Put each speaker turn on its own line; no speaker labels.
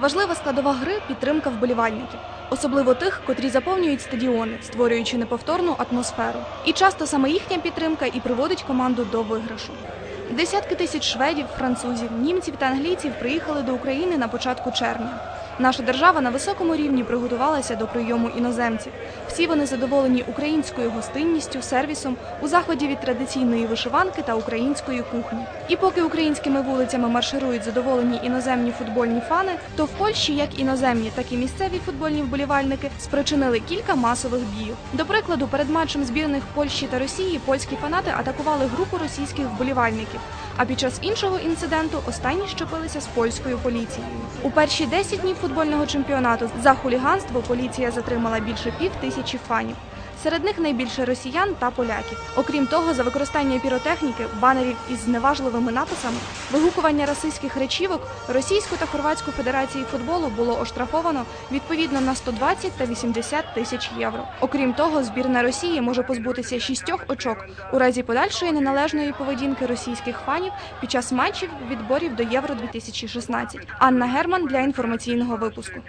Важлива складова гри підтримка вболівальників, особливо тих, котрі заповнюють стадіони, створюючи неповторну атмосферу. І часто саме їхня підтримка і приводить команду до виграшу. Десятки тисяч шведів, французів, німців та англійців приїхали до України на початку червня. Наша держава на високому рівні приготувалася до прийому іноземців. Всі вони задоволені українською гостинністю, сервісом у заході від традиційної вишиванки та української кухні. І поки українськими вулицями марширують задоволені іноземні футбольні фани, то в Польщі як іноземні, так і місцеві футбольні вболівальники спричинили кілька масових бійок. До прикладу, перед матчем збірних Польщі та Росії польські фанати атакували групу російських вболівальників. А під час іншого інциденту останні щепилися з польською поліцією. У перші 10 днів футбольного чемпіонату за хуліганство поліція затримала більше пів тисячі фанів. Серед них найбільше росіян та поляків. Окрім того, за використання піротехніки, банерів із зневажливими написами, вигукування расистських речівок, Російську та Хорватську федерації футболу було оштрафовано відповідно на 120 та 80 тисяч євро. Окрім того, збірна Росії може позбутися шістьох очок у разі подальшої неналежної поведінки російських фанів під час матчів відборів до Євро 2016. Анна Герман для інформаційного випуску.